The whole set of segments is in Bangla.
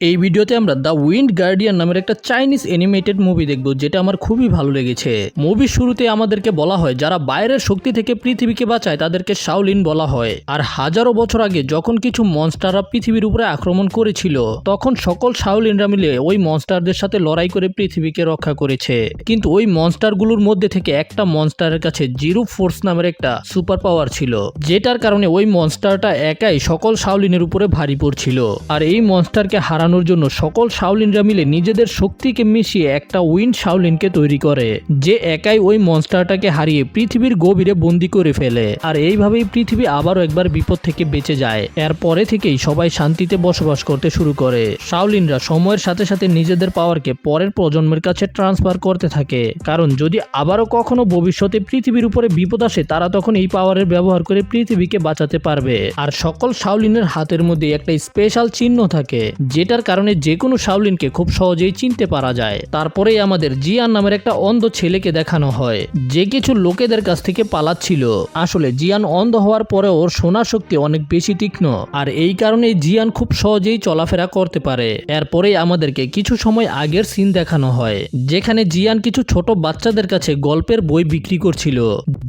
এই ভিডিওতে আমরা দ্য উইন্ড গার্ডিয়ান নামের একটা চাইনিজ অ্যানিমেটেড মুভি দেখব, যেটা আমার খুবই ভালো লেগেছে। মুভির শুরুতে আমাদেরকে বলা হয়, যারা বাইরের শক্তি থেকে পৃথিবীকে বাঁচায়, তাদেরকে শাওলিন বলা হয়। আর হাজারো বছর আগে যখন কিছু মনস্টাররা পৃথিবীর উপরে আক্রমণ করেছিল, তখন সকল শাওলিনরা মিলে ওই মনস্টারদের সাথে লড়াই করে পৃথিবীকে রক্ষা করেছে। কিন্তু ওই মনস্টারগুলোর মধ্যে থেকে একটা মনস্টারের কাছে জিরো ফোর্স নামের একটা সুপার পাওয়ার ছিল, যেটার কারণে ওই মনস্টারটা একাই সকল শাওলিনের উপরে ভারী পড়ছিল। আর এই মনস্টারকে হারানোর জন্য সকল শাওলিনরা মিলে নিজেদের শক্তিকে মিশিয়ে একটা উইন্ড শাওলিনকে তৈরি করে, যে একাই ওই মনস্টারটাকে হারিয়ে পৃথিবীর গভীরে বন্দি করে ফেলে। আর এইভাবেই পৃথিবী আবারও একবার বিপদ থেকে বেঁচে যায়। এর পরে থেকেই সবাই শান্তিতে বসবাস করতে শুরু করে। শাওলিনরা সময়ের সাথে সাথে নিজেদের পাওয়ারকে পরের প্রজন্মের কাছে ট্রান্সফার করতে থাকে। কারণ যদি আবারও কখনো ভবিষ্যতে পৃথিবীর উপরে বিপদ আসে, তারা তখন এই পাওয়ারের ব্যবহার করে পৃথিবীকে বাঁচাতে পারবে। আর সকল শাওলিনের হাতের মধ্যে একটা স্পেশাল চিহ্ন থাকে যেটার কারণে যে কোনো শাওলিনকে খুব সহজেই চিনতে পারা যায়। তারপরেই আমাদের জিয়ান নামের একটা অন্ধ ছেলেকে দেখানো হয়, যে কিছু লোকেদের কাছ থেকে পালাচ্ছিল। আসলে জিয়ান অন্ধ হওয়ার পরে ওর শোনার শক্তি অনেক বেশি তীক্ষ্ণ, আর এই কারণে জিয়ান খুব সহজেই চলাফেরা করতে পারে। এরপরেই আমাদেরকে কিছু সময় আগের সিন দেখানো হয়, যেখানে জিয়ান কিছু ছোট বাচ্চাদের কাছে গল্পের বই বিক্রি করছিল।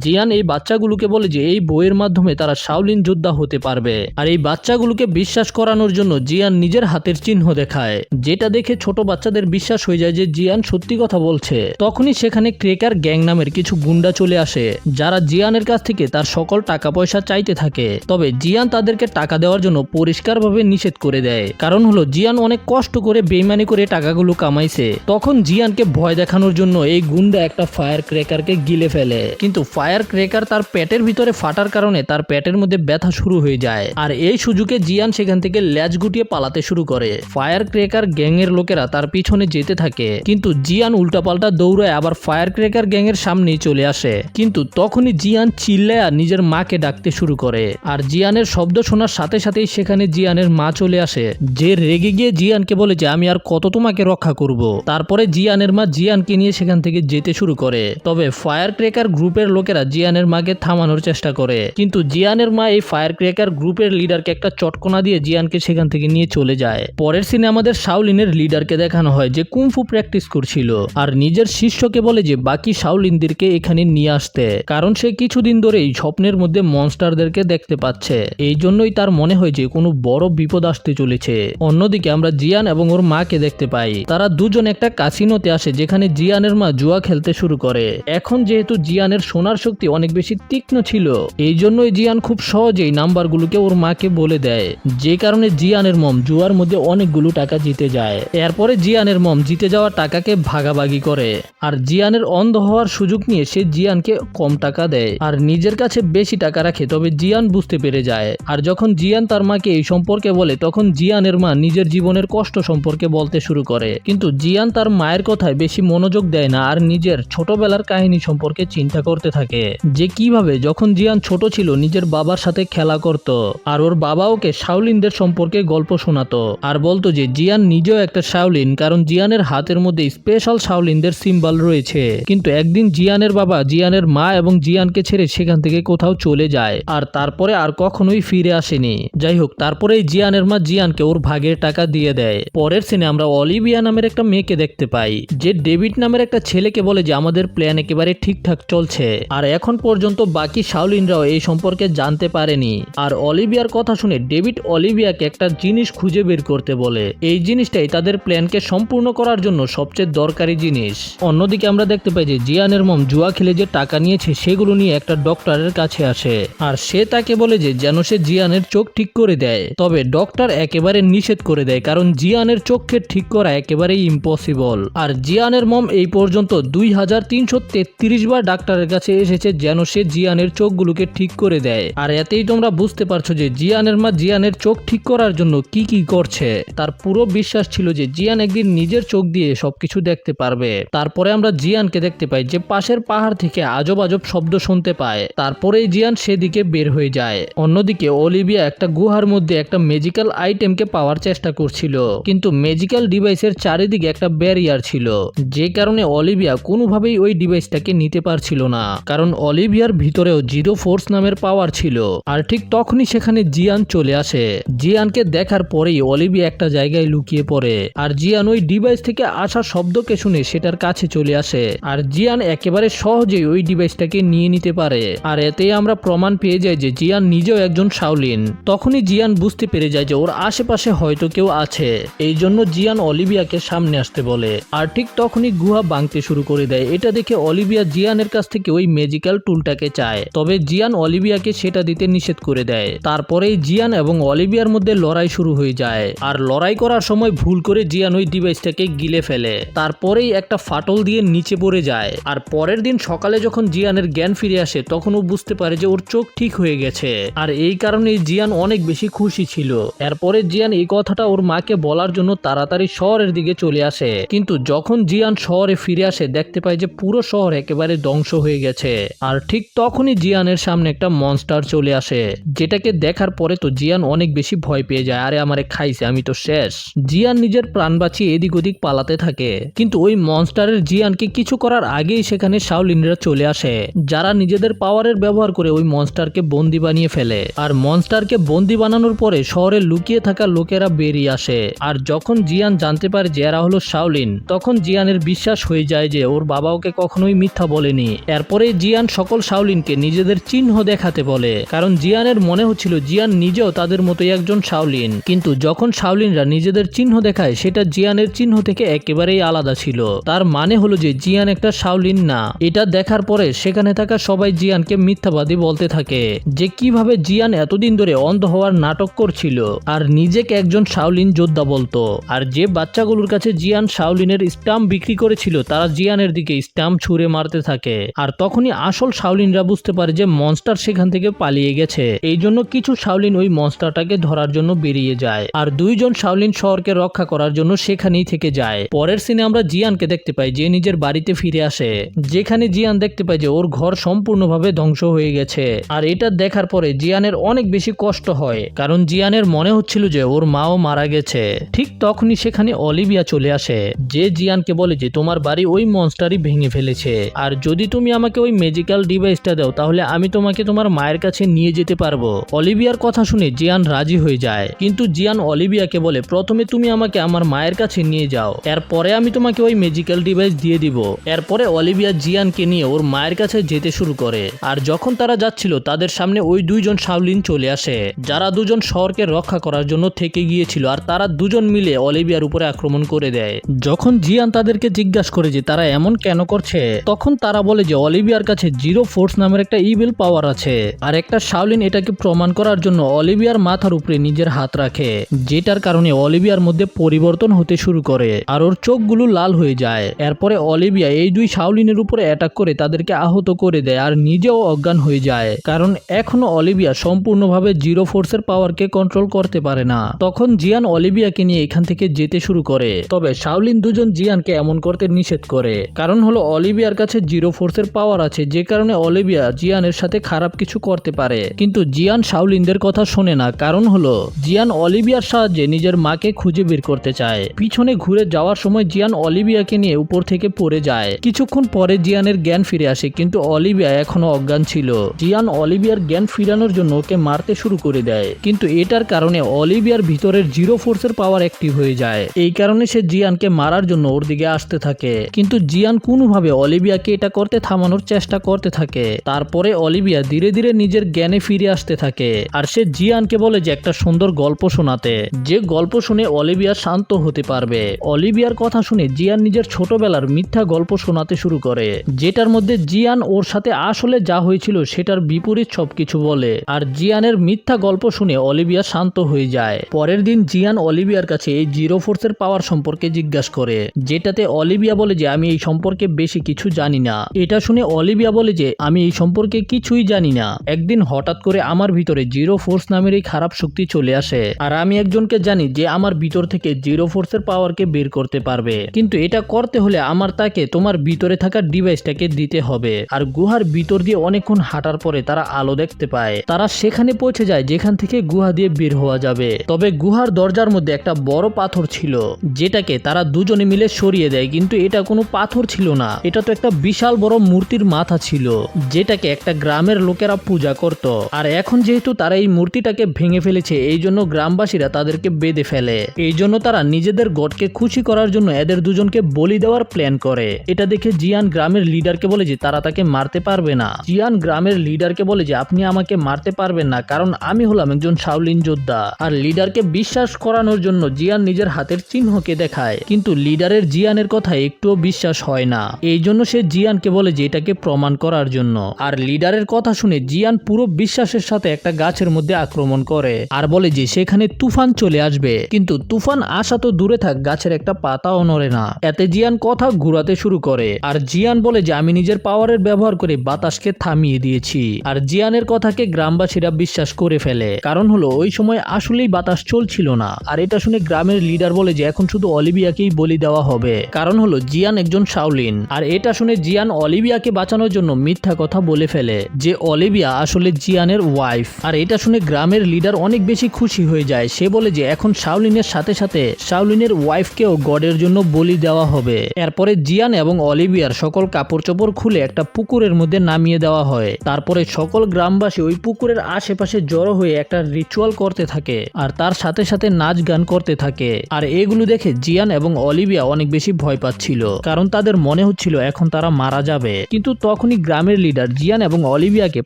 জিয়ান এই বাচ্চাগুলোকে বলে যে এই বইয়ের মাধ্যমে তারা শাওলিন যোদ্ধা হতে পারবে। আর এই বাচ্চাগুলোকে বিশ্বাস করানোর জন্য জিয়ান নিজের হাতের চিহ্ন দেখায়। যেটা দেখে ছোট বাচ্চাদের বিশ্বাস হয়ে যায় যে জিয়ান সত্যি কথা বলছে। তখনই সেখানে ক্রেকার গ্যাং নামের কিছু গুন্ডা চলে আসে, যারা জিয়ানের কাছ থেকে তার সকল টাকা পয়সা চাইতে থাকে। তবে জিয়ান তাদেরকে টাকা দেওয়ার জন্য পরিষ্কারভাবে নিষেধ করে দেয়। কারণ হলো, জিয়ান অনেক কষ্ট করে বেইমানি করে টাকাগুলো কামাইছে। তখন জিয়ানকে ভয় দেখানোর জন্য এই গুন্ডা একটা ফায়ার ক্রেকারকে গিলে ফেলে। কিন্তু ফায়ার ক্রেকার তার পেটের ভিতরে ফাটার কারণে তার পেটের মধ্যে ব্যথা শুরু হয়ে যায়। আর এই সুযোগে জিয়ান সেখান থেকে ল্যাজ গুটিয়ে পালাতে শুরু করে। ফায়ার ক্রেকার গ্যাংয়ের লোকেরা তার পিছনে যেতে থাকে। কিন্তু জিয়ান উল্টাপাল্টা দৌড়ায় আবার ফায়ার ক্রেকার গ্যাংয়ের সামনেই চলে আসে। কিন্তু তখনই জিয়ান চিল্লায়া নিজের মাকে ডাকতে শুরু করে। আর জিয়ানের শব্দ শোনার সাথে সাথেই সেখানে জিয়ানের মা চলে আসে। যে রেগে গিয়ে জিয়ানকে বলে যে, আমি আর কত তোমাকে রক্ষা করব? তারপরে জিয়ানের মা জিয়ানকে নিয়ে সেখান থেকে যেতে শুরু করে। তবে ফায়ার ক্রেকার গ্রুপের লোকেরা জিয়ানের মাকে থামানোর চেষ্টা করে। কিন্তু জিয়ানের মা এই ফায়ার ক্রেকার গ্রুপের লিডারকে একটা চটকনা দিয়ে জিয়ানকে সেখান থেকে নিয়ে চলে যায়। পরের সিনে আমাদের শাওলিনের লিডারকে দেখানো হয়, যে কুমফু প্র্যাকটিস করছিল। আর নিজের শিষ্যকে বলে যে, বাকি শাওলিনদেরকে এখানে নিয়ে আসতে। কারণ সে কিছুদিন ধরেই স্বপ্নের মধ্যে মনস্টারদেরকে দেখতে পাচ্ছে। এই জন্যই তার মনে হয় যে, কোনো বড় বিপদ আসতে চলেছে। অন্যদিকে আমরা জিয়ান এবং ওর মাকে দেখতে পাই। তারা দুজন একটা কাসিনোতে আসে, যেখানে জিয়ানের মা জুয়া খেলতে শুরু করে। এখন যেহেতু জিয়ানের সোনার শক্তি অনেক বেশি তীক্ষ্ণ ছিল, এই জন্যই জিয়ান খুব সহজেই নাম্বারগুলোকে ওর মাকে বলে দেয়। যে কারণে জিয়ানের মম জুয়ার মধ্যে অনেকগুলো টাকা জিতে যায়। এরপরে জিয়ানের মম জিতে যাওয়া টাকাকে ভাগাভাগি করে। আর জিয়ানের অন্ধ হওয়ার সুযোগ নিয়ে সে জিয়ানকে কম টাকা দেয়। আর নিজের কাছে বেশি টাকা রাখে, তবে জিয়ান বুঝতে পেরে যায়। আর যখন জিয়ান তার মাকে এই সম্পর্কে বলে, তখন জিয়ানের মা নিজের জীবনের কষ্ট সম্পর্কে বলতে শুরু করে। কিন্তু জিয়ান তার মায়ের কথায় বেশি মনোযোগ দেয় না আর নিজের ছোটবেলার কাহিনী সম্পর্কে চিন্তা করতে থাকে। যে কীভাবে যখন জিয়ান ছোট ছিল, নিজের বাবার সাথে খেলা করত। আর ওর বাবা ওকে শাওলিনদের সম্পর্কে গল্প শোনাতো। আর বলতো যে, জিয়ান নিজেও একটা শাওলিন, কারণ জিয়ানের হাতের মধ্যে স্পেশাল শাওলিনদের সিম্বল রয়েছে। কিন্তু একদিন জিয়ানের বাবা, জিয়ানের মা এবং জিয়ানকে ছেড়ে সেখান থেকে কোথাও চলে যায়, আর তারপরে আর কখনোই ফিরে আসেনি। যাই হোক তারপরে জিয়ানের মা জিয়ানকে ওর ভাগের টাকা দিয়ে দেয়। পরের সিনে আমরা অলিভিয়া নামের একটা মেয়েকে দেখতে পাই, যে ডেভিড নামের একটা ছেলেকে বলে যে, আমাদের প্ল্যান একেবারে ঠিকঠাক চলছে। আর এখন পর্যন্ত বাকি শাওলিনরাও এই সম্পর্কে জানতে পারেনি। আর অলিভিয়ার কথা শুনে ডেভিড অলিভিয়াকে একটা জিনিস খুঁজে বের করতে বলে, এই জিনিসটাই তাদের প্ল্যানকে সম্পূর্ণ করার জন্য সবচেয়ে দরকারি জিনিস। অন্যদিকে আমরা দেখতে পাই যে জিয়ানের মম জুয়া খেলে যে টাকা নিয়েছে সেগুলো নিয়ে একটা ডক্টরের কাছে আসে। আর সে তাকে বলে যে যেন সে জিয়ানের চোখ ঠিক করে দেয়। তবে ডক্টর একেবারে নিষেধ করে দেয়, কারণ জিয়ানের চোখকে ঠিক করা একেবারেই ইম্পসিবল আর জিয়ানের মম এই পর্যন্ত দুই হাজার তিনশো তেত্রিশ বার ডাক্তারের কাছে এসেছে যেন সে জিয়ানের চোখগুলোকে ঠিক করে দেয়। আর এতেই তোমরা বুঝতে পারছ যে জিয়ানের মা জিয়ানের চোখ ঠিক করার জন্য কি কি করছে। তার পুরো বিশ্বাস ছিল যে জিয়ান একদিন নিজের চোখ দিয়ে সবকিছু দেখতে পারবে। তারপরে আমরা জিয়ানকে দেখতে পাই যে পাশের পাহাড় থেকে আজব আজব শব্দ শুনতে পায়। তারপরেই জিয়ান সেদিকে বের হয়ে যায়। অন্যদিকে অলিভিয়া একটা গুহার মধ্যে একটা ম্যাজিক্যাল আইটেমকে পাওয়ার চেষ্টা করছিল। কিন্তু ম্যাজিক্যাল ডিভাইসের চারিদিকে একটা ব্যারিয়ার ছিল। যে কারণে অলিভিয়া কোনোভাবেই ওই ডিভাইসটাকে নিতে পারছিল না। কারণ অলিভিয়ার ভিতরেও জিরো ফোর্স নামের পাওয়ার ছিল। আর ঠিক তখনই সেখানে জিয়ান চলে আসে। জিয়ানকে দেখার পরেই অলিভিয়া একটা জায়গায় লুকিয়ে পড়ে। আর জিয়ান ওই ডিভাইস থেকে আসা শব্দকে শুনে সেটার কাছে চলে আসে। আর জিয়ান একেবারে সহজেই ওই ডিভাইসটাকে নিয়ে নিতে পারে। আর এতে আমরা প্রমাণ পেয়ে যাই যে জিয়ান নিজেও একজন শাওলিন তখনই জিয়ান বুঝতে পেরে যায় যে ওর আশেপাশে হয়তো কেউ আছে। এই জন্য জিয়ান অলিভিয়াকে সামনে আসতে বলে। আর ঠিক তখনই গুহা ভাঙতে শুরু করে দেয়। এটা দেখে অলিভিয়া জিয়ানের কাছ থেকে ওই ম্যাজিক্যাল টুলটাকে চায়। তবে জিয়ান অলিভিয়াকে সেটা দিতে নিষেধ করে দেয়। তারপরেই জিয়ান এবং অলিভিয়ার মধ্যে লড়াই শুরু হয়ে যায়। আর লড়াই করার সময় ভুল করে জিয়ান ওই ডিভাইসটাকে গিলে ফেলে। তারপরেই একটা ফাটল দিয়ে নিচে পড়ে যায়। আর পরের দিন সকালে যখন জিয়ানের জ্ঞান ফিরে আসে, তখন ও বুঝতে পারে যে ওর চোখ ঠিক হয়ে গেছে। আর এই কারণে জিয়ান অনেক বেশি খুশি ছিল। এরপরে জিয়ান এই কথাটা ওর মাকে বলার জন্য তাড়াতাড়ি শহরের দিকে চলে আসে। কিন্তু যখন জিয়ান শহরে ফিরে আসে, দেখতে পায় যে পুরো শহর একেবারে ধ্বংস হয়ে গেছে। আর ঠিক তখনই জিয়ানের সামনে একটা মনস্টার চলে আসে। যেটাকে দেখার পরে তো জিয়ান অনেক বেশি ভয় পেয়ে যায়, আরে আমারে খাইছে, আমি তো শেষ। জিয়ান নিজের প্রাণ বাঁচিয়ে এদিক ওদিক পালাতে থাকে। কিন্তু ওই মনস্টারের জিয়ানকে কিছু করার আগেই সেখানে শাওলিনরা চলে আসে, যারা নিজেদের পাওয়ারের ব্যবহার করে ওই মনস্টারকে বন্দি বানিয়ে ফেলে। আর মনস্টারকে বন্দি বানানোর পরে শহরে লুকিয়ে থাকা লোকেরা বেরিয়ে আসে। আর যখন জিয়ান জানতে পারে যে এরা হলো শাওলিন তখন জিয়ানের বিশ্বাস হয়ে যায় যে ওর বাবা ওকে কখনোই মিথ্যা বলেনি। এরপরে জিয়ান সকল শাওলিনকে নিজেদের চিহ্ন দেখাতে বলে, কারণ জিয়ানের মনে হচ্ছিল জিয়ান নিজেও তাদের মতোই একজন শাওলিন কিন্তু যখন শাওলিনরা নিজেদের চিহ্ন দেখায়, সেটা জিয়ানের চিহ্ন থেকে একেবারেই আলাদা ছিল। তার মানে হলো যে জিয়ান একটা শাওলিন না। এটা দেখার পরে সেখানে থাকা সবাই জিয়ানকে মিথ্যাবাদী বলতে থাকে। যে কীভাবে জিয়ান এতদিন ধরে অন্ধ হওয়ার নাটক করছিল। আর নিজেকে একজন শাওলিন যোদ্ধা বলতো। আর যে বাচ্চাগুলোর কাছে জিয়ান শাওলিনের স্টাম্প বিক্রি করেছিল, তারা জিয়ানের দিকে স্টাম্প ছুঁড়ে মারতে থাকে। আর তখনই আসল শাওলিনরা বুঝতে পারে যে মনস্টার সেখান থেকে পালিয়ে গেছে। এই জন্য কিছু শাওলিন ওই মনস্টারটাকে ধরার জন্য বেরিয়ে যায়। আর দুইজন শাওলিন শহরকে রক্ষা করার জন্য সেখানেই থেকে যায়। পরের সিনে আমরা জিয়ানকে দেখতে পাই, যে নিজের বাড়িতে ফিরে আসে। যেখানে জিয়ান দেখতে পায় যে ওর ঘর সম্পূর্ণভাবে ধ্বংস হয়ে গেছে। আর এটা দেখার পরে জিয়ানের অনেক বেশি কষ্ট হয়, কারণ জিয়ানের মনে হচ্ছিল যে ওর মাও মারা গেছে। ঠিক তখনই সেখানে অলিভিয়া চলে আসে, যে জিয়ানকে বলে যে, তোমার বাড়ি ওই মনস্টারই ভেঙে ফেলেছে। আর যদি তুমি আমাকে ওই ম্যাজিক্যাল ডিভাইসটা দাও, তাহলে আমি তোমাকে তোমার মায়ের কাছে নিয়ে যেতে পারব। অলিভিয়ার কথা শুনে জিয়ান রাজি হয়ে যায়। কিন্তু জিয়ান অলিভিয়াকে বলে, প্রথমে তুমি আমাকে আমার মায়ের কাছে নিয়ে যাও। এরপরে আমি তোমাকে ওই ম্যাজিক্যাল ডিভাইস দিয়ে দিব। এরপরে অলিভিয়া জিয়ানকে নিয়ে ওর মায়ের কাছে যেতে শুরু করে। আর যখন তারা যাচ্ছিল, তাদের সামনে ওই দুইজন শাওলিন চলে আসে, যারা দুজন শহরকে রক্ষা করার জন্য থেকে গিয়েছিল আর তারা দুজন মিলে অলিভিয়ার উপরে আক্রমণ করে দেয়। যখন জিয়ান তাদেরকে জিজ্ঞাসা করে যে, তারা এমন কেন করছে? তখন তারা বলে যে, অলিভিয়ার কাছে জিরো ফোর্স নামের একটা ইভিল পাওয়ার আছে। আর একটা শাওলিন এটাকে প্রমাণ করার জন্য অলিভিয়ার মাথার উপরে নিজের হাত রাখে, যেটার কারণে অলিভিয়ার মধ্যে পরিবর্তন হতে শুরু করে আর ওর চোখগুলো লাল হয়ে যায়। এরপরে অলিভিয়া এই দুই শাওলিনের উপরে অ্যাটাক করে তাদেরকে আহত করে দেয় আর নিজেও অজ্ঞান হয়ে যায়। কারণ এখনও অলিভিয়া সম্পূর্ণভাবে জিরো ফোর্সের পাওয়ারকে কন্ট্রোল করতে পারে না। তখন জিয়ান অলিভিয়াকে নিয়ে এখান থেকে যেতে শুরু করে। তবে শাওলিন দুজন জিয়ানকে এমন করতে নিষেধ করে। কারণ হলো অলিভিয়ার কাছে জিরো ফোর্সের পাওয়ার আছে, যে কারণে অলিভিয়া জিয়ানের সাথে খারাপ কিছু করতে পারে। কিন্তু জিয়ান শাওলিনদের কথা শোনে না। কারণ হলো জিয়ান অলিভিয়ার সাহায্যে নিজের মাকে খুঁজে বের করতে চায়। পিছনে ঘুরে যাওয়ার সময় জিয়ান অলিভিয়াকে নিয়ে উপর থেকে পড়ে যায়। কিছুক্ষণ পরে জিয়ানের জ্ঞান ফিরে আসে, কিন্তু অলিভিয়া এখনও অজ্ঞান ছিল। জিয়ান অলিভিয়ার জ্ঞান ফিরানোর জন্য ওকে মারতে শুরু করে দেয়, কিন্তু এটার কারণে অলিভিয়ার ভিতরের জিরো ফোর্সের পাওয়ার অ্যাক্টিভ হয়ে যায়। এই কারণে সে জিয়ানকে মারার জন্য ওর দিকে আসতে থাকে। কিন্তু জিয়ান কোনোভাবে অলিভিয়াকে এটা করতে থামানোর চেষ্টা করতে থাকে। তারপরে অলিভিয়া ধীরে ধীরে নিজের জ্ঞানে ফিরে আসতে থাকে। আর সে জিয়ানকে বলে যে, একটা সুন্দর গল্প শোনাতে। যে গল্প শুনে অলিভিয়া শান্ত হতে পারবে। অলিভিয়ার কথা শুনে জিয়ান নিজের ছোটবেলার মিথ্যা গল্প শোনাতে শুরু করে, যেটার মধ্যে জিয়ান ওর সাথে আসলে যা হয়েছিল সেটার বিপরীত সবকিছু বলে। আর জিয়ানের মিথ্যা গল্প শুনে অলিভিয়া শান্ত হয়ে যায়। পরের দিন জিয়ান অলিভিয়ার কাছে এই জিরো ফোর্সের পাওয়ার সম্পর্কে জিজ্ঞাসা করে, যেটাতে অলিভিয়া বলে যে, আমি এই সম্পর্কে বেশি কিছু জানি না। এটা শুনে অলিভিয়া বলে যে, আমি এই সম্পর্কে কিছুই জানি না। একদিন হঠাৎ করে আমার ভিতরে জিরো ফোর্স নামের এই খারাপ শক্তি চলে আসে। আর আমি একজনকে জানি যে আমার ভিতর থেকে জিরো ফোর্সের পাওয়ারকে বের করতে পারবে। কিন্তু এটা করতে হলে আমার তাকে তোমার ভিতরে থাকা ডিভাইসটাকে দিতে হবে। আর গুহার ভিতর দিয়ে অনেকক্ষণ হাঁটার পরে তারা আলো দেখতে পায়। তারা সেখানে পৌঁছে যায় যেখান থেকে গুহা দিয়ে বের হওয়া যাবে। তবে গুহার দরজার মধ্যে একটা বড় পাথর ছিল, যেটাকে তারা দুজনে মিলে সরিয়ে দেয়, কিন্তু এটা কোনো পাথর ছিল না। এটা তো একটা বিশাল বড় মূর্তির মাথা ছিল, যেটাকে একটা গ্রামের লোকেরা পূজা করত। আর এখন যেহেতু তারা এই মূর্তিটাকে ভেঙে ফেলেছে এই জন্য গ্রামবাসীরা তাদেরকে বেঁধে ফেলে। এই জন্য তারা নিজেদের গডকে খুশি করার জন্য এদের দুজনকে বলি দেওয়ার প্ল্যান করে। এটা দেখে জিয়ান গ্রামের লিডারকে বলে যে তারা তাকে মারতে পারবে না। জিয়ান গ্রামের লিডারকে বলে যে, আপনি আমাকে মারতে পারবেন না, কারণ আমি হলাম একজন শাওলিন যোদ্ধা। আর লিডারকে বিশ্বাস করানোর জন্য জিয়ান নিজের হাতের চিহ্নকে দেখায়। কিন্তু লিডারের জিয়ানের কথা একটুও বিশ্বাস হয় না। এই জন্য সে জিয়ানকে বলে যে, এটাকে প্রমাণ করার জন্য। আর লিডারের কথা শুনে জিয়ান পুরো বিশ্বাসের সাথে একটা গাছের মধ্যে আক্রমণ করে। আর বলে যে, সেখানে তুফান চলে আসবে। কিন্তু তুফান আসা তো দূরে থাক, গাছের একটা পাতাও নড়ে না। এতে জিয়ান কথা ঘুরাতে শুরু করে। আর জিয়ান বলে যে, আমি নিজের পাওয়ারের ব্যবহার করে বাতাসকে থামিয়ে দিয়েছি। আর জিয়ানের কথাকে গ্রামবাসীরা বিশ্বাস করে ফেলে। কারণ হলো, ওই সময় আসলেই বাতাস চলছিল না। আর এটা শুনে গ্রামের লিডার বলে যে, এখন শুধু অলিভিয়াকেই বলি দেওয়া হবে। কারণ হলো, জিয়ান একজন শাওলিন। আর এটা শুনে জিয়ান অলিভিয়াকে বাঁচানোর জন্য মিথ্যা কথা বলে ফেলে যে, অলিভিয়া আসলে জিয়ানের ওয়াইফ আর এটা শুনে গ্রামের লিডার অনেক বেশি খুশি হয়ে যায়। সে বলে যে এখন শাওলিনের সাথে সাথে শাওলিনের ওয়াইফকেও গডের জন্য বলি দেওয়া হবে। এরপরে জিয়ান এবং অলিভিয়ার সকল কাপড় চোপড় খুলে একটা পুকুরের মধ্যে নামিয়ে দেওয়া হয়। তারপরে সকল গ্রামবাসী ওই পুকুরের আশেপাশে জড়ো হয়ে একটা রিচুয়াল করতে থাকে আর তার সাথে সাথে নাচ গান করতে থাকে। আর এগুলো দেখে জিয়ান এবং অলিভিয়া অনেক বেশি ভয় পাচ্ছিল, কারণ তাদের মনে হচ্ছিল এখন তারা মারা যাবে। কিন্তু তখনই গ্রামের লিডার জিয়ান এবং অলিভিয়াকে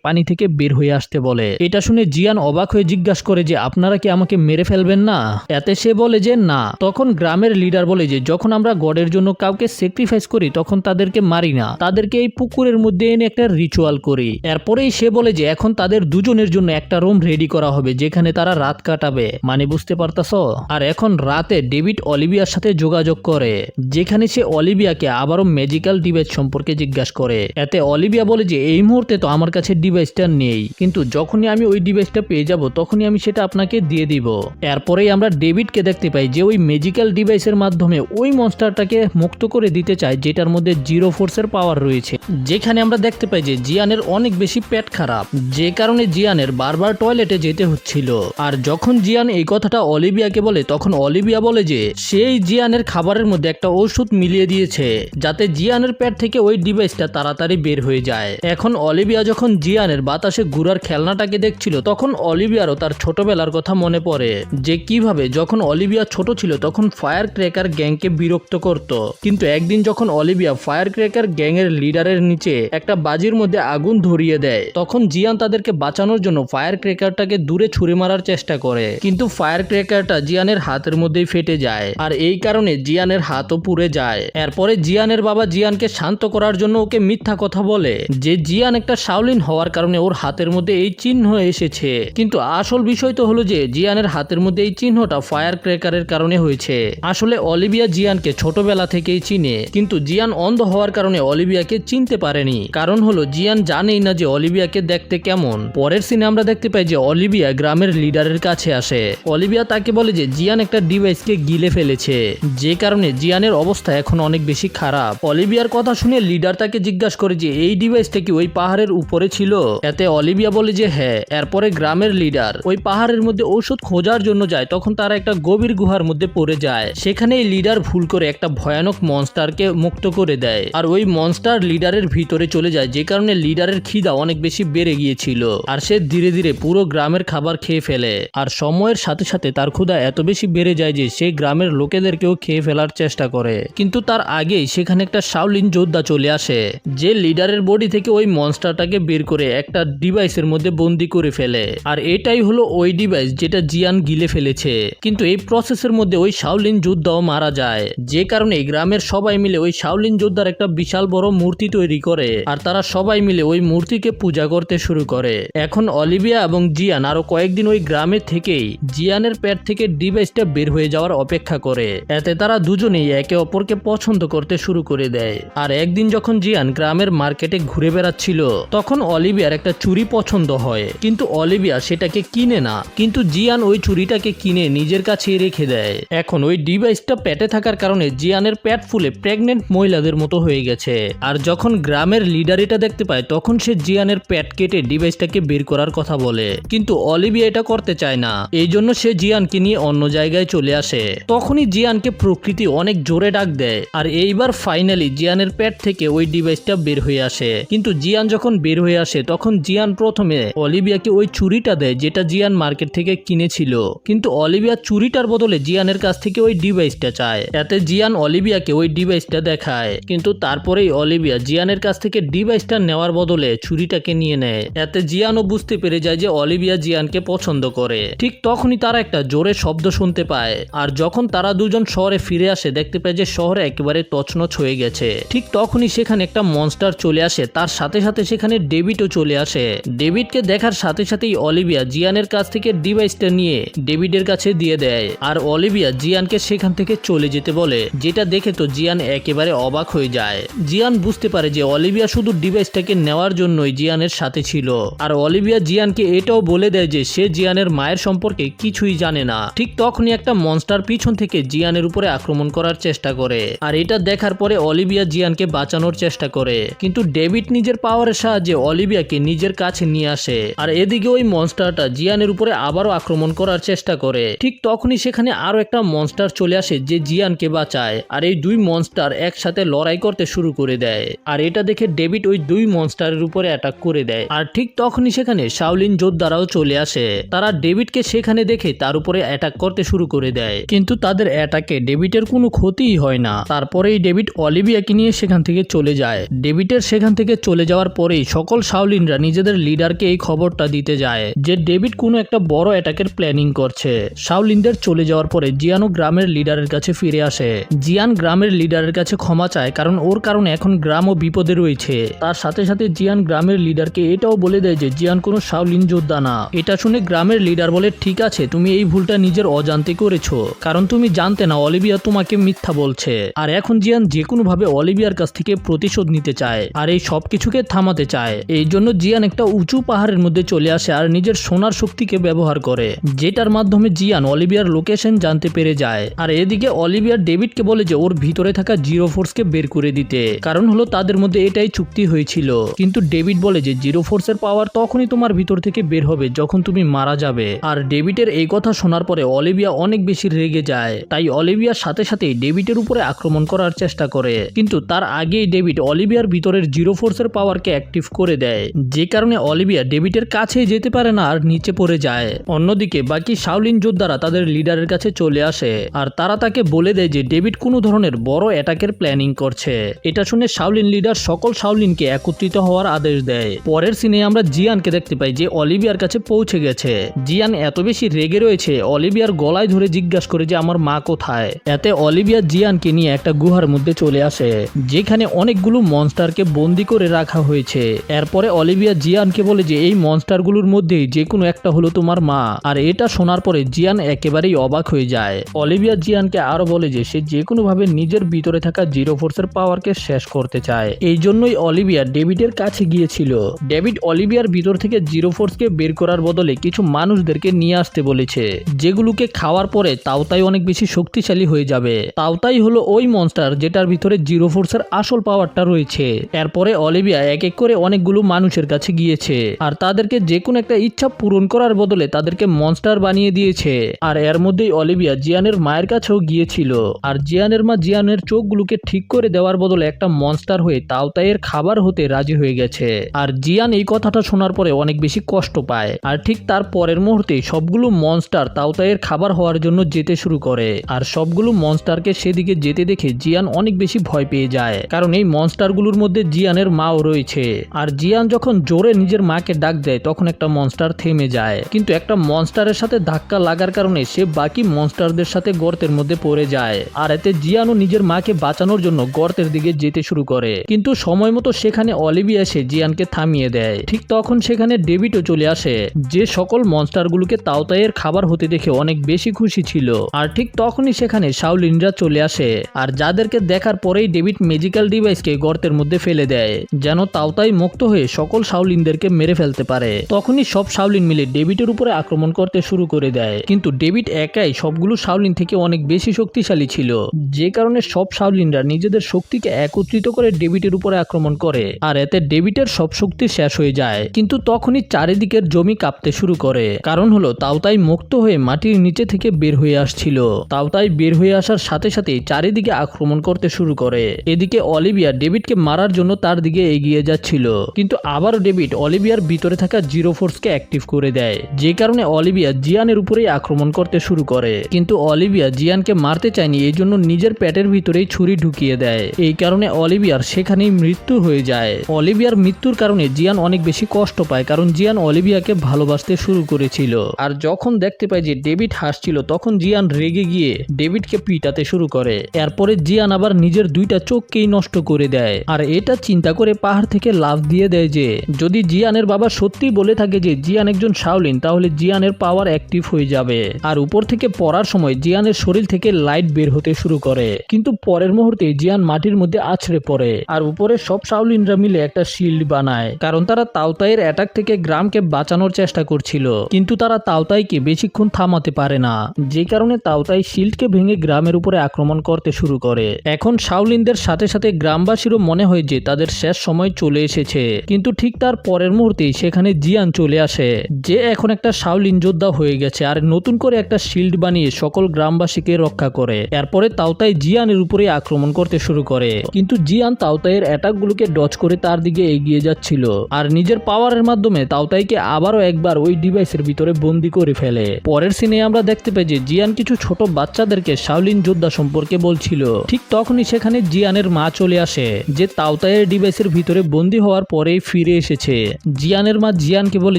পানি থেকে বের হয়ে আসতে বলে। এটা শুনে জিয়ান অবাক হয়ে জিজ্ঞাসা করে যে, আপনারা কি আমাকে মেরে ফেলবেন না? এতে সে বলে যে না। তখন গ্রামের লিডার বলে যে, যখন আমরা গডের জন্য কাউকে স্যাক্রিফাইস করি, তখন তাদেরকে মারি না। তাদেরকে এই পুকুরের মধ্যে এনে একটা রিচুয়াল করি। এরপরেই সে বলে যে, এখন তাদের দুজনের জন্য একটা রুম রেডি করা হবে, যেখানে তারা রাত কাটাবে। মানে বুঝতে পারতাছ? আর এখন রাতে ডেভিড অলিভিয়ার সাথে যোগাযোগ করে, যেখানে সে অলিভিয়াকে আবারও ম্যাজিক্যাল ডিভাইস সম্পর্কে জিজ্ঞাসা করে। এতে অলিভিয়া বলে যে, এই মুহূর্তে তো আমার কাছে ডিভাইসটা নেই। কিন্তু যখনই আমি ওই ডিভাইসটা পেয়ে যাব, তখনই আমি সেটা আপনাকে দিয়ে দিব। এরপরেই আমরা ডেভিডকে দেখতে পাই যে ওই ম্যাজিক্যাল ডিভাইসের মাধ্যমে ওই মনস্টারটাকে মুক্ত করে দিতে চায়, যেটার মধ্যে জিরো ফোর্সের পাওয়ার রয়েছে। যেখানে আমরা দেখতে পাই যে জিয়ানের অনেক বেশি পেট খারাপ, যে কারণে জিয়ানের বারবার টয়লেটে যেতে হচ্ছিল। আর যখন জিয়ান এই কথাটা অলিভিয়াকে বলে, তখন অলিভিয়া বলে যে, সেই জিয়ানের খাবারের মধ্যে একটা ওষুধ মিলিয়ে দিয়েছে, যাতে জিয়ানের পেট থেকে ওই ডিভাইসটা তাড়াতাড়ি বের হয়ে যায়। এখন অলিভিয়া যখন জিয়ানের বাতাসে ঘুরার খেলনাটাকে দেখছিল, তখন অলিভিয়ারও তার ছোটবেলার কথা মনে পড়ে, যে কীভাবে যখন অলিভিয়া ছোট ছিল তখন ফায়ার ক্র্যাকার গ্যাংকে বিরক্ত করত। কিন্তু একদিন যখন অলিভিয়া ফায়ার ক্র্যাকার গ্যাংয়ের লিডারের নিচে একটা বাজির মধ্যে আগুন ধরিয়ে দেয়, তখন জিয়ান তাদেরকে বাঁচানোর জন্য ফায়ার ক্র্যাকারটাকে দূরে ছুড়ে মারার চেষ্টা করে। কিন্তু ফায়ার ক্র্যাকারটা জিয়ানের হাতের মধ্যেই ফেটে যায় আর এই কারণে জিয়ানের হাতও পুড়ে যায়। এরপরে জিয়ানের বাবা জিয়ানকে শান্ত করার জন্য ওকে মিথ্যা কথা বলে যে জিয়ান একটা শাওলিন হওয়ার কারণে ওর হাতের মধ্যে এই চিহ্ন এসেছে। কিন্তু আসল বিষয় তো হলো যে জিয়ানের হাতের মধ্যে এই চিহ্নটা ফায়ার ক্র্যাকারের কারণে হয়েছে। আসলে অলিভিয়া জিয়ানকে ছোটবেলা থেকেই চিনে, কিন্তু জিয়ান অন্ধ হওয়ার কারণে অলিভিয়াকে চিনতে পারেনি। কারণ হলো, জিয়ান জানেই না যে অলিভিয়াকে দেখতে কেমন। পরের সিনে আমরা দেখতে পাই যে অলিভিয়া গ্রামের লিডারের কাছে আসে। অলিভিয়া তাকে বলে যে, জিয়ান একটা ডিভাইসকে গিলে ফেলেছে। যে কারণে জিয়ানের অবস্থা এখন অনেক বেশি খারাপ। অলিভিয়ার কথা শুনে লিডার তাকে জিজ্ঞাসা করে যে, এই ডিভাইসটা কি ওই পাহাড়ের উপরে ছিল? এতে অলিভিয়া বলে যে হ্যাঁ এরপরে গ্রামের লিডার। ওই পাহাড়ের মধ্যে ঔষধ খোঁজার জন্য যায়, তখন তারা একটা গভীর গুহার মধ্যে পড়ে যায় সেখানে লিডার ভুল করে একটা ভয়ানক মনস্টারকে মুক্ত করে দেয়। আর ওই মনস্টার লিডারের ভিতরে চলে যায়, যে কারণে লিডারের খিদা অনেক বেশি বেড়ে গিয়েছিল। আর সে ধীরে ধীরে পুরো গ্রামের খাবার খেয়ে ফেলে। আর সময়ের সাথে সাথে তার ক্ষুধা এত বেশি বেড়ে যায় যে সে গ্রামের লোকেদেরকেও খেয়ে ফেলার চেষ্টা করে। কিন্তু তার আগেই সেখানে একটা শাওলিন যোদ্ধা চলে আসে, যে লিডারের বডি থেকে ওই মনস্টারটাকে বের করে একটা ডিভাইসের মধ্যে বন্দি করে ফেলে। আর এটাই হলো ওই ডিভাইস যেটা জিয়ান গিলে ফেলেছে। কিন্তু এই প্রসেসের মধ্যে ওই শাওলিন যোদ্ধাও মারা যায়। যে কারণে গ্রামের সবাই মিলে ওই শাওলিন যোদ্ধার একটা বিশাল বড় মূর্তি তৈরি করে আর তারা সবাই মিলে ওই মূর্তিকে পূজা করতে শুরু করে। এখন অলিভিয়া এবং জিয়ান আরও কয়েকদিন ওই গ্রামে থেকেই জিয়ানের পেট থেকে ডিভাইসটা বের হয়ে যাওয়ার অপেক্ষা করে। এতে তারা দুজনেই একে অপরকে পছন্দ করতে শুরু করে দেয়। আর একদিন যখন জিয়ান গ্রামের মার্কেটে ঘুরে বেড়াচ্ছিল, তখন অলিভিয়ার একটা চুরি পছন্দ হয়। কিন্তু অলিভিয়া সেটাকে কিনে না। কিন্তু জিয়ান ওই চুরিটাকে কিনে নিজের কাছে রেখে দেয়। এখন ওই ডিভাইসটা পেটে থাকার কারণে জিয়ানের পেট ফুলে প্রেগনেন্ট মহিলাদের মতো হয়ে গেছে। আর যখন গ্রামের লিডার এটা দেখতে পায়, তখন সে জিয়ানের পেট কেটে ডিভাইসটাকে বের করার কথা বলে। কিন্তু অলিভিয়া এটা করতে চায় না। এই জন্য সে জিয়ানকে নিয়ে অন্য জায়গায় চলে আসে। তখনই জিয়ানকে প্রকৃতি অনেক জোরে ডাক দেয়। আর এইবার ফাইনালি জিয়ানের পেট থেকে ওই ডিভাইসটা বের হয়ে আসে। কিন্তু জিয়ান যখন বের হয়ে আসে, তখন জিয়ান প্রথমে অলিভিয়াকে ওই চুরিটা দেয়, যেটা জিয়ান মার্কেট থেকে কিনেছিল। কিন্তু অলি অলিভিয়া চুরিটার বদলে জিয়ানের কাছ থেকে ওই ডিভাইসটা চায়। এতে জিয়ান অলিভিয়াকে ওই ডিভাইসটা দেখায়। কিন্তু তারপরেই অলিভিয়া জিয়ানের কাছ থেকে ডিভাইসটা নেওয়ার বদলে ছুরিটাকে নিয়ে নেয়। এতে জিয়ানও বুঝতে পেরে যায় যে অলিভিয়া জিয়ানকে পছন্দ করে। ঠিক তখনই তারা একটা জোরে শব্দ শুনতে পায়। আর যখন তারা দুজন শহরে ফিরে আসে, দেখতে পায় যে শহরে একেবারে তছনছ হয়ে গেছে। ঠিক তখনই সেখানে একটা মনস্টার চলে আসে। তার সাথে সাথে সেখানে ডেভিডও চলে আসে। ডেভিডকে দেখার সাথে সাথেই অলিভিয়া জিয়ানের কাছ থেকে ডিভাইসটা নিয়ে ডেভিডের দিয়ে দেয়। আর অলিভিয়া জিয়ানকে সেখান থেকে চলে যেতে বলে, যেটা দেখে তো জিয়ান একেবারে অবাক হয়ে যায়। জিয়ান বুঝতে পারে যে অলিভিয়া শুধু ডিভাইসটাকে নেওয়ার জন্যই জিয়ানের সাথে ছিল। আর অলিভিয়া জিয়ানকে এটাও বলে দেয় যে সে জিয়ানের মায়ের সম্পর্কে কিছুই জানে না। ঠিক তখনই একটা মনস্টার পিছন থেকে জিয়ানের উপরে আক্রমণ করার চেষ্টা করে। আর এটা দেখার পরে অলিভিয়া জিয়ানকে বাঁচানোর চেষ্টা করে। কিন্তু ডেভিড নিজের পাওয়ারের সাহায্যে অলিভিয়াকে নিজের কাছে নিয়ে আসে। আর এদিকে ওই মনস্টারটা জিয়ানের উপরে আবারও আক্রমণ করার চেষ্টা করে। ঠিক তখনই সেখানে আরও একটা মনস্টার চলে আসে যে জিয়ানকে বাঁচায়, আর এই দুই মনস্টার একসাথে লড়াই করতে শুরু করে দেয়। আর এটা দেখে ডেভিড ওই দুই মনস্টারের উপরে অ্যাটাক করে দেয়। আর ঠিক তখনই সেখানে শাওলিন যোদ্ধারাও চলে আসে। তারা ডেভিডকে সেখানে দেখে তার উপরে অ্যাটাক করতে শুরু করে দেয়। কিন্তু তাদের অ্যাটাকে ডেভিডের কোনো ক্ষতিই হয় না। তারপরেই ডেভিড অলিভিয়াকে নিয়ে সেখান থেকে চলে যায়। ডেভিডের সেখান থেকে চলে যাওয়ার পরেই সকল শাওলিনরা নিজেদের লিডারকে এই খবরটা দিতে যায় যে ডেভিড কোনো একটা বড় অ্যাটাকের প্ল্যানিং করছে। শাওলিনদের চলে যাওয়ার পরে জিয়ানও গ্রামের লিডারের কাছে ফিরে আসে। জিয়ান গ্রামের লিডারের কাছে ক্ষমা চায় কারণ ওর কারণে এখন গ্রামও বিপদে রয়েছে। তার সাথে সাথে জিয়ান গ্রামের লিডারকে এটাও বলে দেয় যে জিয়ান কোনো শাওলিন যোদ্ধা না। এটা শুনে গ্রামের লিডার বলে, ঠিক আছে, তুমি এই ভুলটা নিজের অজান্তে করেছ। কারণ তুমি জানতে না অলিভিয়া তোমাকে মিথ্যা বলছে। আর এখন জিয়ান যে কোনো ভাবে অলিভিয়ার কাছ থেকে প্রতিশোধ নিতে চায় আর এই সব কিছুকে থামাতে চায়। এই জন্য জিয়ান একটা উঁচু পাহাড়ের মধ্যে চলে আসে আর নিজের সোনার শক্তিকে ব্যবহার করে, যেটার মাধ্যমে জিয়ান, অলিভিয়ার লোকেশন জানতে পেরে যায়। আর এদিকে অলিভিয়ার ডেভিডকে বলে যে ওর ভিতরে থাকা জিরো ফোর্সকে বের করে দিতে। কারণ হলো তাদের মধ্যে এটাই চুক্তি হয়েছিল। কিন্তু ডেভিড বলে যে জিরো ফোর্সের পাওয়ার তখনই তোমার ভিতর থেকে বের হবে যখন তুমি মারা যাবে। আর ডেভিডের এই কথা শোনার পরে অলিভিয়া অনেক বেশি রেগে যায়। তাই অলিভিয়ার সাথে সাথে ডেভিডের উপরে আক্রমণ করার চেষ্টা করে। কিন্তু তার আগেই ডেভিড অলিভিয়ার ভিতরের জিরো ফোর্সের পাওয়ারকে অ্যাক্টিভ করে দেয়। যে কারণে অলিভিয়া ডেভিডের কাছে যেতে পারে না আর নিচে পড়ে যায়। অন্যদিকে বাকি শাওলিন যোদ্ধারা তাদের লিডারের কাছে চলে আসে, আর তারা তাকে বলে দেয় যে ডেভিড কোনো ধরনের বড় অ্যাটাকের প্ল্যানিং করছে। এটা শুনে শাওলিন লিডার সকল শাওলিনকে একত্রিত হওয়ার আদেশ দেয়। পরের সিনে আমরা জিয়ানকে দেখতে পাই যে অলিভিয়ার কাছে পৌঁছে গেছে। জিয়ান এত বেশি রেগে রয়েছে, অলিভিয়ার গলায় ধরে জিজ্ঞাসা করে যে আমার মা কোথায়? এতে অলিভিয়া জিয়ানকে নিয়ে একটা গুহার মধ্যে চলে আসে, যেখানে অনেকগুলো মনস্টারকে বন্দি করে রাখা হয়েছে। এরপরে অলিভিয়া জিয়ানকে বলে যে, এই মনস্টারগুলোর মধ্যে যে কোনো একটা হলো তোমার মা। আর এটা শোনার পরে জিয়ান একেবারেই অবাক হয়ে যায়। অলিভিয়া জিয়ানকে আরও বলে যে, সে যে কোনো ভাবে নিজের ভিতরে থাকা জিরো ফোর্সের পাওয়ারকে শেষ করতে চায়। এই জন্যই অলিভিয়া ডেভিডের কাছে গিয়েছিল। ডেভিড অলিভিয়ার ভিতর থেকে জিরো ফোর্সকে বের করার বদলে কিছু মানুষদেরকে নিয়ে আসতে বলেছে। যেগুলোকে খাওয়ার পরে তাওতাই অনেক বেশি শক্তিশালী হয়ে যাবে। তাওতাই হলো ওই মনস্টার যেটার ভিতরে জিরো ফোর্সের আসল পাওয়ারটা রয়েছে। এরপরে অলিভিয়া এক এক করে অনেকগুলো মানুষের কাছে গিয়েছে। আর তাদেরকে যে কোনো একটা ইচ্ছা পূরণ করার বদলে তাদেরকে মনস্টার বানিয়ে দিয়েছে। আর এর মধ্যেই অলিভিয়া জিয়ানের মায়ের কাছেও গিয়েছিল। আর জিয়ানের মা জিয়ানের চোখগুলোকে ঠিক করে দেওয়ার বদলে একটা মনস্টার হয়ে তাওতাইয়ের খাবার হতে রাজি হয়ে গেছে। আর জিয়ান এই কথাটা শোনার পরে অনেক বেশি কষ্ট পায়। আর ঠিক তার পরের মুহূর্তে সবগুলো মনস্টার তাওতাইয়ের খাবার হওয়ার জন্য যেতে শুরু করে। আর সবগুলো মনস্টারকে সেদিকে যেতে দেখে জিয়ান অনেক বেশি ভয় পেয়ে যায়। কারণ এই মনস্টারগুলোর মধ্যে জিয়ানের মাও রয়েছে। আর জিয়ান যখন জোরে নিজের মাকে ডাক দেয়, তখন একটা মনস্টার থেমে যায়। কিন্তু একটা মনস্টারের সাথে ধাক্কা লাগার কারণে সে বাকি মনস্টারদের সাথে গর্তের মধ্যে পড়ে যায়। আর এতে জিয়ানও নিজের মাকে বাঁচানোর জন্য গর্তের দিকে যেতে শুরু করে। কিন্তু সময় মতো সেখানে অলিভিয়া এসে জিয়ানকে থামিয়ে দেয়। ঠিক তখন সেখানে ডেভিডও চলে আসে। যে সকল মনস্টারগুলোকে তাওতাইয়ের খাবার হতে দেখে অনেক বেশি খুশি ছিল। আর ঠিক তখনই সেখানে শাওলিনরা চলে আসে। আর যাদেরকে দেখার পরেই ডেভিড মেজিক্যাল ডিভাইসকে গর্তের মধ্যে ফেলে দেয়। যেন তাওতাই মুক্ত হয়ে সকল শাওলিনদেরকে মেরে ফেলতে পারে। তখনই সব শাওলিন মিলে ডেভিডের উপরে আক্রমণ করতে শুরু করে দেয়। কিন্তু ডেভিড একাই সবগুলো শাওলিন থেকে অনেক বেশি শক্তিশালী ছিল। যে কারণে সব শাওলিনরা নিজেদের শক্তিকে একত্রিত করে ডেভিডের উপরে আক্রমণ করে, আর এতে ডেভিডের সব শক্তি শেষ হয়ে যায়। কিন্তু তখনই চারিদিকের জমি কাঁপতে শুরু করে। কারণ হলো, তাওতাই মুক্ত হয়ে মাটির নিচে থেকে বের হয়ে আসছিল। তাওতাই বের হয়ে আসার সাথে সাথে চারিদিকে আক্রমণ করতে শুরু করে। এদিকে অলিভিয়া ডেভিডকে মারার জন্য তার দিকে এগিয়ে যাচ্ছিল। কিন্তু আবারও ডেভিড অলিভিয়ার ভিতরে থাকা জিরো ফোর্সকে অ্যাক্টিভ করে দেয়। যে কারণে অলিভিয়া জিয়ানের উপরেই আক্রমণ করতে শুরু করে। কিন্তু অলিভিয়া জিয়ানকে মারতে চায়নি, এই জন্য নিজের পেটের ভিতরেই ছুরি ঢুকিয়ে দেয়। এই কারণে অলিভিয়ার সেখানেই মৃত্যু হয়ে যায়। অলিভিয়ার মৃত্যুর কারণে জিয়ান অনেক বেশি কষ্ট পায়, কারণ জিয়ান অলিভিয়াকে ভালোবাসতে শুরু করেছিল। আর যখন দেখতে পায় যে ডেভিড হাসছিল, তখন জিয়ান রেগে গিয়ে ডেভিডকে পিটাতে শুরু করে। এরপরে জিয়ান আবার নিজের দুইটা চোখকেই নষ্ট করে দেয়। আর এটা চিন্তা করে পাহাড় থেকে লাফ দিয়ে দেয় যে, যদি জিয়ানের বাবা সত্যি বলে থাকে যে জিয়ান একজন শাওলিন, তাহলে জিয়ানের পাওয়ার অ্যাক্টিভ হয়ে যাবে। আর উপর থেকে পড়ার সময় জিয়ানের শরীর থেকে লাইট বের হতে শুরু করে। কিন্তু পরের মুহূর্তে জিয়ান মাটির মধ্যে আছড়ে পড়ে। আর উপরে সব শাওলিনরা মিলে একটা শিল্ড বানায়। কারণ তারা তাওতাইয়ের অ্যাটাক থেকে গ্রামকে বাঁচানোর চেষ্টা করছিল। কিন্তু তারা তাওতাইকে বেশিক্ষণ থামাতে পারে না। যে কারণে তাওতাই শিল্ডকে ভেঙে গ্রামের উপরে আক্রমণ করতে শুরু করে। এখন শাওলিনদের সাথে সাথে গ্রামবাসীরও মনে হয় যে তাদের শেষ সময় চলে এসেছে। কিন্তু ঠিক তার পরের মুহূর্তেই সেখানে জিয়ান চলে আসে। যে এখন একটা শাওলিন যোদ্ধা হয়ে গেছে। আর নতুন করে একটা শিল্ড বানিয়ে সকল গ্রামবাসীকে রক্ষা করে। এরপরে তাওতাই জিয়ানের উপরে আক্রমণ করতে শুরু করে। কিন্তু জিয়ান তাওতাইয়ের অ্যাটাকগুলোকে ডচ করে তার দিকে এগিয়ে যাচ্ছিল। আর নিজের পাওয়ারের মাধ্যমে তাওতাইকে আবারও একবার ওই ডিভাইসের ভিতরে বন্দি করে ফেলে। পরের সিনে আমরা দেখতে পাই যে জিয়ান কিছু ছোট বাচ্চাদেরকে শাওলিন যোদ্ধা সম্পর্কে বলছিল। ঠিক তখনই সেখানে জিয়ানের মা চলে আসে, যে তাওতাইয়ের ডিভাইসের ভিতরে বন্দি হওয়ার পরেই ফিরে এসেছে। জিয়ানের মা জিয়ানকে বলে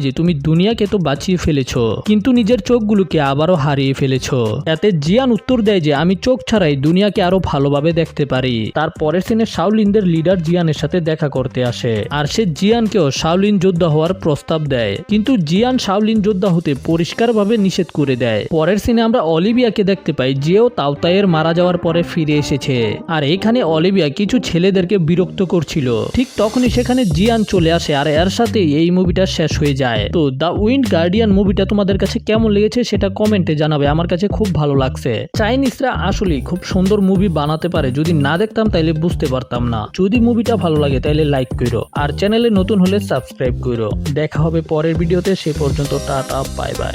যে, তুমি দুনিয়াকে তো বাঁচিয়ে ফেলেছো, কিন্তু নিজের চোখগুলোকে আবারও হারিয়ে ফেলেছো। এতে জিয়ান উত্তর দেয় যে, আমি চোখ ছাড়াই দুনিয়াকে আরও ভালোভাবে দেখতে পারি। তার পরের সিনে শাওলিনদের লিডার জিয়ানের সাথে দেখা করতে আসে। আর সে জিয়ানকেও শাওলিন যোদ্ধা হওয়ার প্রস্তাব দেয়। কিন্তু জিয়ান শাওলিন যোদ্ধা হতে পরিষ্কারভাবে নিষেধ করে দেয়। পরের সিনে আমরা অলিভিয়াকে দেখতে পাই, যেও তাওতাইয়ের মারা যাওয়ার পরে ফিরে এসেছে। আর এখানে অলিভিয়া কিছু ছেলেদেরকে বিরক্ত করছিল। ঠিক তখনই সেখানে জিয়ান চলে আসে, আর এর সাথে এই মুভিটা শেষ হয়ে যায়। তো দ্য উইন্ড গার্ডিয়ান মুভিটা তোমাদের কাছে কেমন লেগেছে সেটা কমেন্টে জানাবে, আমার কাছে খুব ভালো লাগছে। চাইনিজরা আসলেই খুব সুন্দর মুভি বানাতে পারে, যদি না দেখতাম তাইলে বুঝতে পারতাম না। যদি মুভিটা ভালো লাগে তাইলে লাইক করো আর চ্যানেলে নতুন হলে সাবস্ক্রাইব করো দেখা হবে পরের ভিডিওতে সে পর্যন্ত টাটা বাই বাই